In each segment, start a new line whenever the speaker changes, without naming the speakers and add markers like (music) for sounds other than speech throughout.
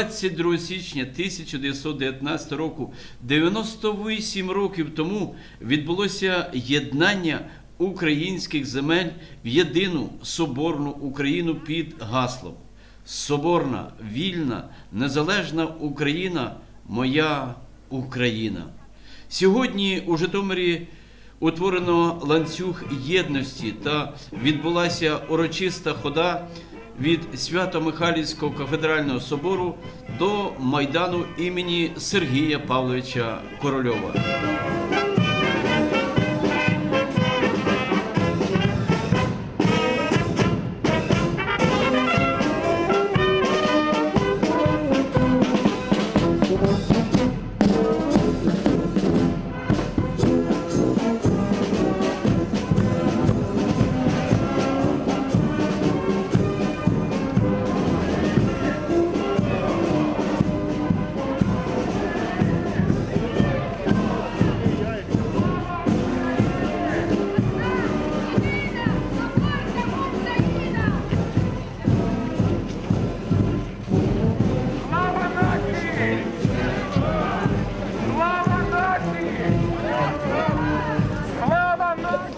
22 січня 1919 року, 98 років тому, відбулося єднання українських земель в єдину соборну Україну під гаслом Соборна, вільна, незалежна Україна, моя Україна. Сьогодні у Житомирі утворено ланцюг єдності та відбулася урочиста хода від Свято-Михайлівського кафедрального собору до майдану імені Сергія Павловича Корольова.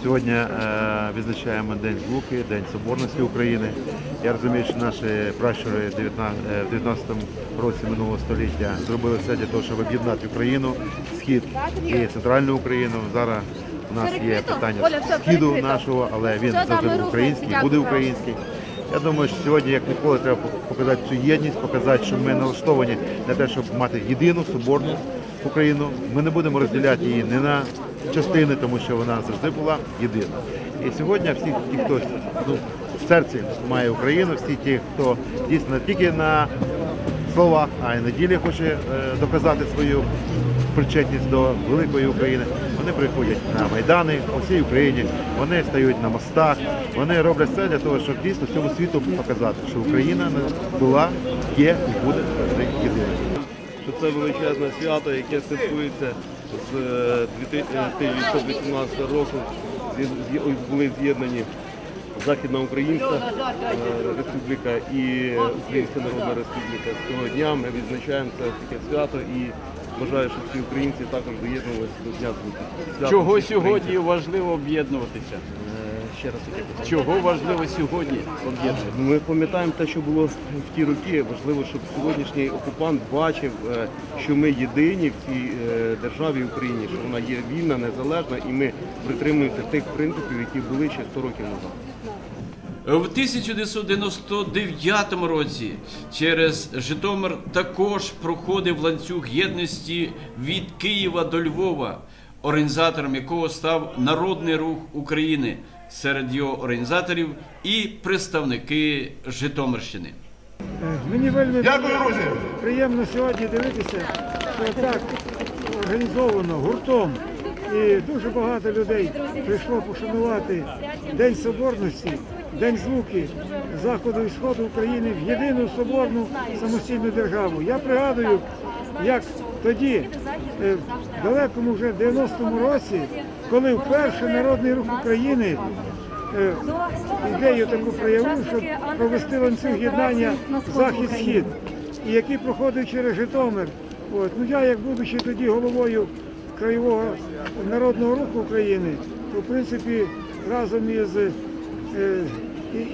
Сьогодні е, відзначаємо День Звуки, День Соборності України. Я розумію, що наші пращури в 19 е, в 19 році минулого століття зробили все для того, щоб об'єднати Україну, схід і центральну Україну. Зараз у нас є питання східу нашого, але він завжди був український, буде український. Я думаю, що сьогодні, як ніколи, треба показати цю єдність, показати, що ми налаштовані на те, щоб мати єдину соборну Україну. Ми не будемо розділяти її не на частини, тому що вона завжди була єдина. І сьогодні всі ті, хто ну, в серці має Україну, всі ті, хто дійсно не тільки на словах, а й на ділі хоче е, доказати свою причетність до великої України. Вони приходять на майдани по всій Україні, вони стають на мостах, вони роблять все для того, щоб дійсно всьому світу показати, що Україна була, є і буде завжди єдиною.
що це величезне свято, яке святкується з 2018 року. Були з'єднані Західна Українська е, Республіка і Українська Народна Республіка. З цього дня ми відзначаємо це таке свято і бажаю, щоб всі українці також доєднувалися до Дня. Свято
Чого сьогодні
українців.
важливо об'єднуватися?
Ще раз таке питання.
Чого важливо сьогодні об'єднуватися?
Ми пам'ятаємо те, що було в ті роки. Важливо, щоб сьогоднішній окупант бачив, е, що ми єдині в цій е, державі Україні, що вона є вільна, незалежна, і ми притримуємося тих принципів, які були ще 100 років назад.
В 1999 році через Житомир також проходив ланцюг єдності від Києва до Львова, організатором якого став Народний рух України серед його організаторів і представники Житомирщини.
Мені вельми приємно сьогодні дивитися, що так організовано гуртом. І дуже багато людей прийшло пошанувати День Соборності, День звуки Заходу і Сходу України в єдину соборну самостійну державу. Я пригадую, як тоді, е, в далекому вже 90-му році, коли вперше Народний рух України е, ідею таку проявив, щоб провести ланцюг єднання захід-схід, який проходив через Житомир. От. Ну я, як будучи тоді головою краєвого народного руху України, то в принципі разом із е,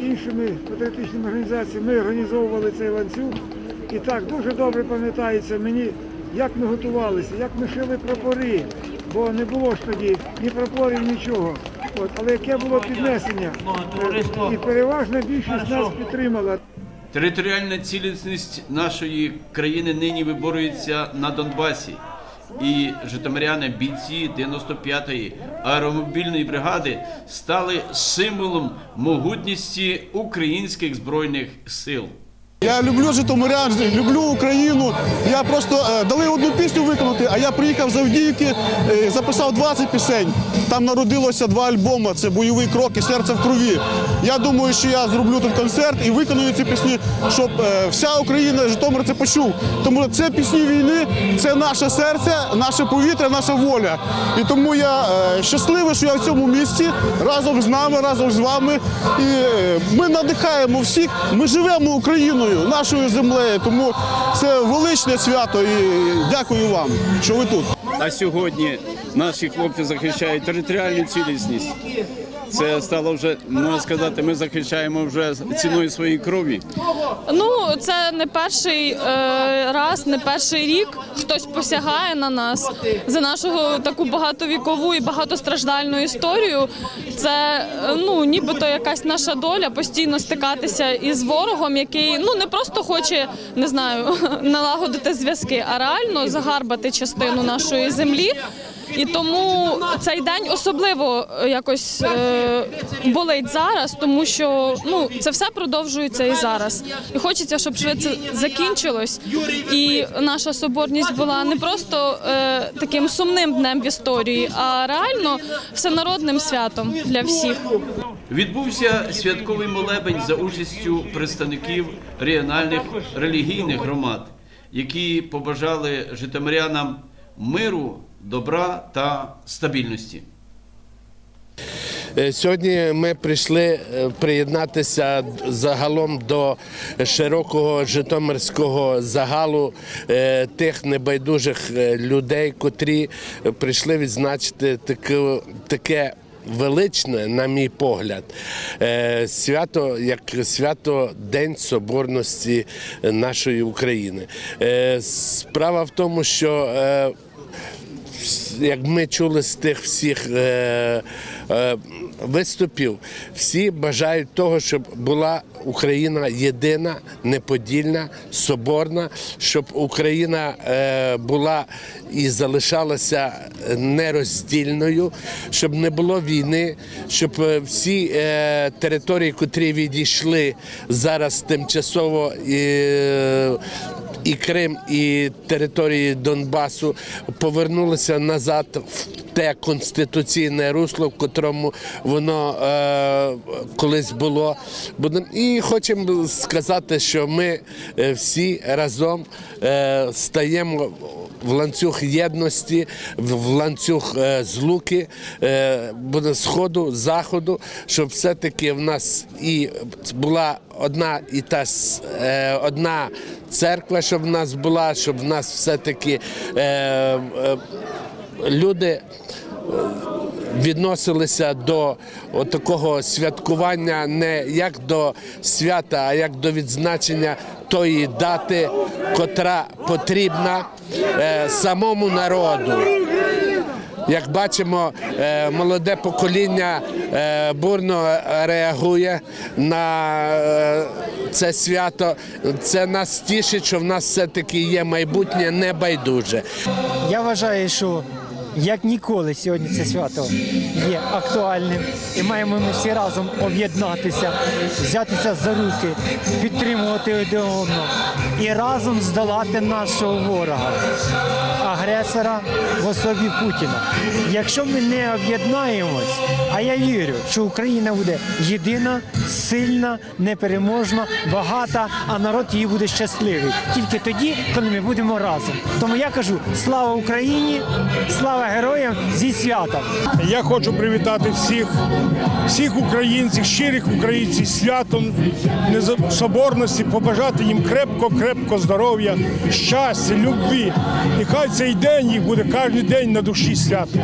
іншими патріотичними організаціями ми організовували цей ланцюг. І так дуже добре пам'ятається мені, як ми готувалися, як ми шили прапори, бо не було ж тоді ні прапорів, нічого. От, але яке було піднесення, і переважна більшість нас підтримала.
Територіальна цілісність нашої країни нині виборюється на Донбасі. І житомиряни, бійці 95-ї аеромобільної бригади стали символом могутності українських збройних сил.
Я люблю Житомирян, люблю Україну. Я просто е, дали одну пісню виконати, а я приїхав з Авдіївки, е, записав 20 пісень. Там народилося два альбоми. Це бойовий крок і серце в крові. Я думаю, що я зроблю тут концерт і виконую ці пісні, щоб е, вся Україна, Житомир це почув. Тому це пісні війни, це наше серце, наше повітря, наша воля. І тому я щасливий, що я в цьому місці разом з нами, разом з вами. І ми надихаємо всіх. Ми живемо Україною. Україною, нашою землею. Тому це величне свято і дякую вам, що ви тут.
А сьогодні наші хлопці захищають територіальну цілісність. Це стало вже можна сказати, ми захищаємо вже ціною своєї крові.
Ну, це не перший е, раз, не перший рік хтось посягає на нас за нашу таку багатовікову і багатостраждальну історію. Це е, ну, нібито якась наша доля постійно стикатися із ворогом, який ну не просто хоче не знаю (laughs) налагодити зв'язки, а реально загарбати частину нашої землі. І тому цей день особливо е, якось е, болить зараз, тому що ну це все продовжується і зараз. І хочеться, щоб швидше закінчилось, і наша соборність була не просто е, таким сумним днем в історії, а реально всенародним святом для всіх.
Відбувся святковий молебень за участю представників регіональних релігійних громад, які побажали житомирянам миру, добра та стабільності.
Е, Сьогодні ми прийшли е, приєднатися загалом до широкого житомирського загалу е, тих небайдужих людей, котрі прийшли відзначити таке, таке величне, на мій погляд, свято як свято День Соборності нашої України. Справа в тому, що як ми чули з тих всіх е, е, виступів, всі бажають того, щоб була Україна єдина, неподільна, соборна, щоб Україна е, була і залишалася нероздільною, щоб не було війни, щоб е, всі е, території, котрі відійшли зараз тимчасово. е, і Крим, і території Донбасу повернулися назад в те конституційне русло, в котрому воно е, колись було. І хочемо сказати, що ми е, всі разом е, стаємо в ланцюг єдності, в ланцюг е, злуки е, буде сходу, заходу, щоб все-таки в нас і була одна і та е, одна церква, щоб в нас була, щоб в нас все-таки люди відносилися до такого святкування не як до свята, а як до відзначення тої дати, котра потрібна е, самому народу. Як бачимо, е, молоде покоління е, бурно реагує на це свято. Це нас тішить, що в нас все-таки є майбутнє небайдуже.
Я вважаю, що як ніколи сьогодні це свято є актуальним, і маємо ми всі разом об'єднатися, взятися за руки, підтримувати один одного і разом здолати нашого ворога, агресора в особі Путіна. Якщо ми не об'єднаємось, а я вірю, що Україна буде єдина, сильна, непереможна, багата, а народ її буде щасливий. Тільки тоді, коли ми будемо разом. Тому я кажу: слава Україні, слава героям зі святом!
Я хочу привітати всіх, всіх українців, щирих українців святом соборності, побажати їм крепко, крепко здоров'я, щастя, любві. І хай цей день їх буде кожен день на душі свято.